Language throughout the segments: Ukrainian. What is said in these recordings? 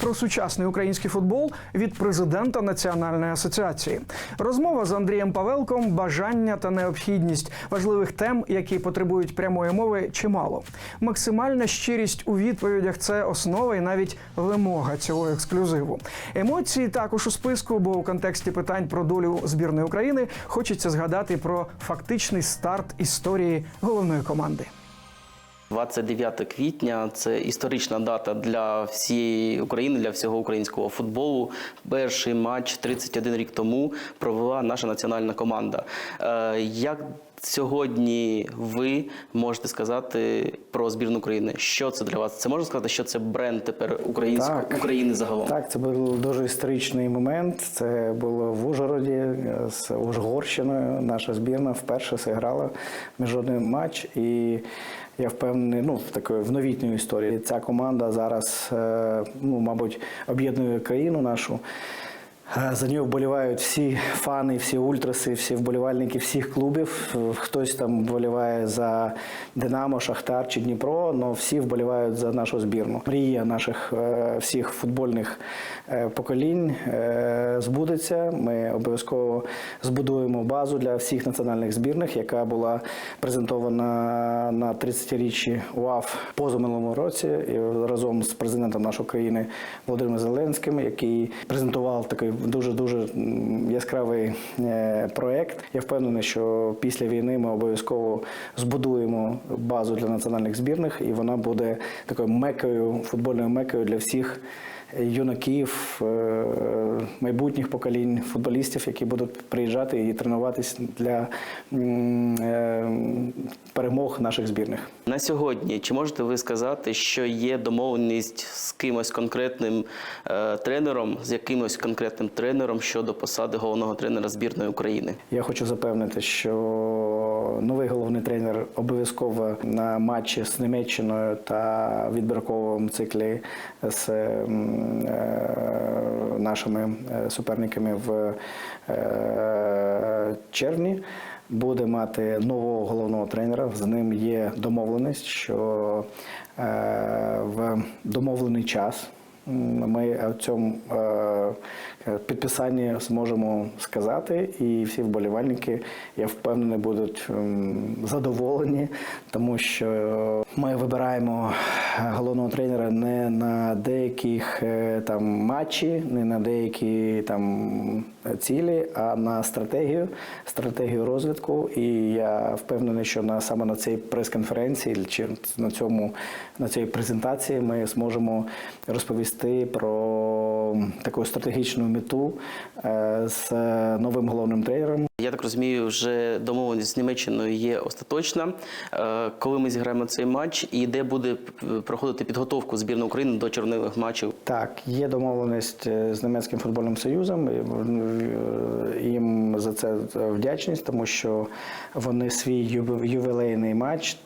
про сучасний український футбол від президента Національної асоціації. Розмова з Андрієм Павелком, бажання та необхідність важливих тем, які потребують прямої мови, чимало. Максимальна щирість у відповідях це основа і навіть вимога цього ексклюзиву. Емоції також у списку, бо у контексті питань про долю збірної України хочеться згадати про фактичний старт історії головної команди. 29 квітня це історична дата для всієї України, для всього українського футболу. Перший матч 31 рік тому провела наша національна команда. Е, Як сьогодні ви можете сказати про збірну України? Що це для вас? Це можна сказати, що це бренд тепер української Так. України загалом? Так, це був дуже історичний момент. Це було в Ужгороді е, з Ужгорщиною. Наша збірна вперше зіграла міжнародний матч. І я впевнений, ну в такої в новітній історії. Ця команда зараз, е, ну мабуть, об'єднує країну нашу. Е, За нього вболівають всі фани, всі ультраси, всі вболівальники всіх клубів. Е, Хтось там вболіває за Динамо, Шахтар чи Дніпро, але всі вболівають за нашу збірну. Мрія наших е, всіх футбольних поколінь збудеться. Ми обов'язково збудуємо базу для всіх національних збірних, яка була презентована на 30-річчі УАФ позаминулому році разом з президентом нашої країни Володимиром Зеленським, який презентував такий дуже дуже яскравий е, проект. Я впевнений, що після війни ми обов'язково збудуємо базу для національних збірних, і вона буде такою мекою, футбольною мекою для всіх. Юнаків, е, майбутніх поколінь футболістів, які будуть приїжджати і тренуватись для е, перемог наших збірних. На сьогодні, чи можете ви сказати, що є домовленість з кимось конкретним е, тренером, з якимось конкретним тренером щодо посади головного тренера збірної України? Я хочу запевнити, що новий головний тренер обов'язково на матчі з Німеччиною та відбірковому циклі з е, нашими е, суперниками в е, червні. Буде мати нового головного тренера. З ним є домовленість, що в домовлений час ми в цьому е, підписанні зможемо сказати, і всі вболівальники, я впевнений, будуть ем, задоволені, тому що ми вибираємо головного тренера не на деяких е, там матчі, не на деякі там цілі, а на стратегію, стратегію розвитку. І я впевнений, що на саме на цій прес-конференції чи на цьому на цій презентації ми зможемо розповісти про таку стратегічну мету е, з новим головним тренером. Я так розумію, вже домовленість з Німеччиною є остаточна. Е, Коли ми зіграємо цей матч, і де буде проходити підготовку збірної України до червневих матчів? Так, є домовленість е, з німецьким футбольним союзом. е, Їм за це вдячність, тому що вони свій ювілейний матч.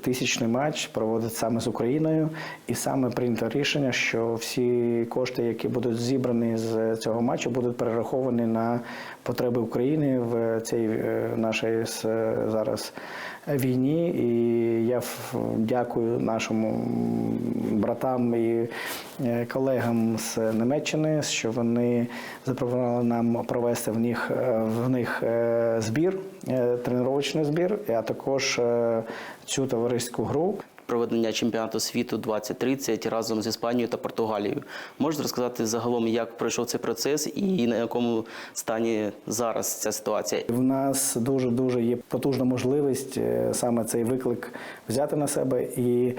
Тисячний матч проводить саме з Україною, і саме прийнято рішення, що всі кошти, які будуть зібрані з цього матчу, будуть перераховані на потреби України в цій е, нашій зараз війні. І я дякую нашим братам і колегам з Німеччини, що вони запропонували нам провести в них е, в них е, збір, е, тренувальний збір, а також е, цю товариську гру. Проведення чемпіонату світу 2030 разом з Іспанією та Португалією. Можете розказати загалом, як пройшов цей процес і на якому стані зараз ця ситуація? В нас дуже дуже є потужна можливість е, саме цей виклик взяти на себе і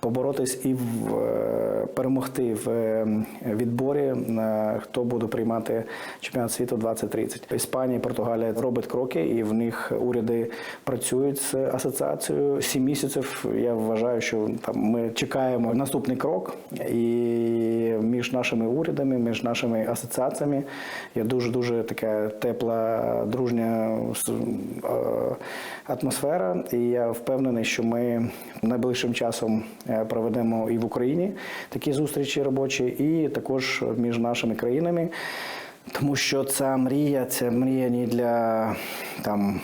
поборотись і в, е, перемогти в е, відборі, е, хто буде приймати чемпіонат світу 2030. Іспанія, Португалія робить кроки, і в них уряди працюють з асоціацією. Сім місяців. Я вважаю, що там ми чекаємо наступний крок, і між нашими урядами, між нашими асоціаціями є дуже дуже така тепла, дружня атмосфера. І я впевнений, що ми найближчим часом проведемо і в Україні такі зустрічі робочі, і також між нашими країнами. Тому що ця мрія, це мрія не для там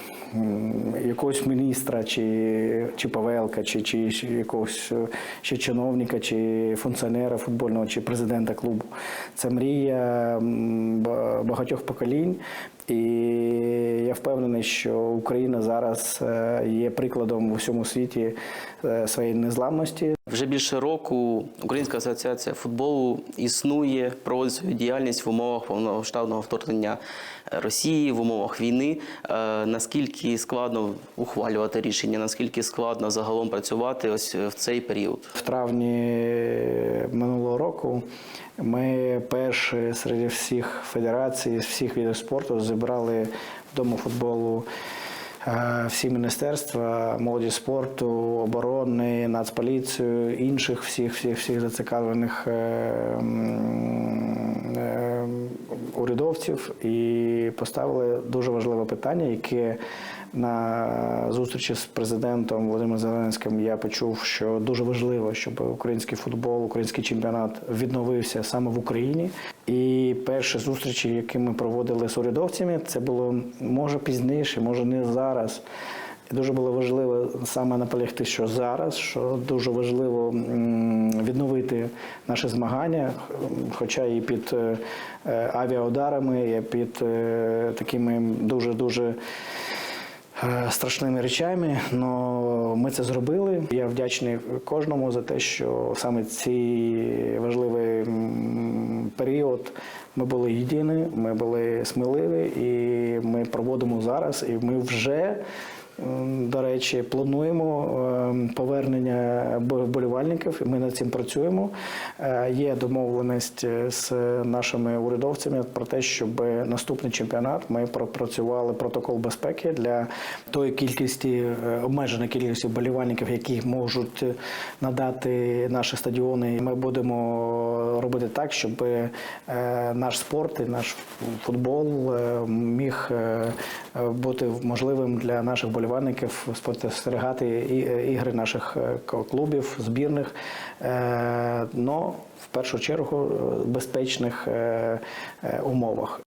якогось міністра, чи, чи Павелка, чи, чи, чи якогось е, ще чиновника, чи функціонера футбольного, чи президента клубу. Це мрія багатьох поколінь. І я впевнений, що Україна зараз е, є прикладом у всьому світі е, своєї незламності, Вже більше року Українська асоціація футболу існує, проводить свою діяльність в умовах повномасштабного вторгнення Росії, в умовах війни. Е, Наскільки складно ухвалювати рішення, наскільки складно загалом працювати ось в цей період? В травні минулого року ми перші серед всіх федерацій, з всіх видів спорту зібрали вдома футболу е, всі міністерства молоді спорту, оборони, нацполіцію, інших всіх всіх всіх зацікавлених е, е, урядовців і поставили дуже важливе питання, яке на зустрічі з президентом Володимиром Зеленським я почув, що дуже важливо, щоб український футбол, український чемпіонат відновився саме в Україні. І перші зустрічі, які ми проводили з урядовцями, це було може пізніше, може не зараз. Дуже було важливо саме наполягти, що зараз, що дуже важливо відновити наші змагання, хоча і під е, е, авіаударами, і під е, такими дуже дуже страшними речами. але ми це зробили. Я вдячний кожному за те, що саме цей важливий період ми були єдині, ми були сміливі, і ми проводимо зараз. І ми вже. М, До речі, плануємо е, повернення вболівальників, і ми над цим працюємо. Е, Є домовленість з нашими урядовцями про те, щоб наступний чемпіонат ми пропрацювали протокол безпеки для тої кількості е, обмеженої кількості вболівальників, які можуть надати наші стадіони. Ми будемо робити так, щоб е, наш спорт і наш футбол е, міг е, бути можливим для наших болівальників спостерігати ігри наших клубів, збірних. Но в першу чергу безпечних умовах.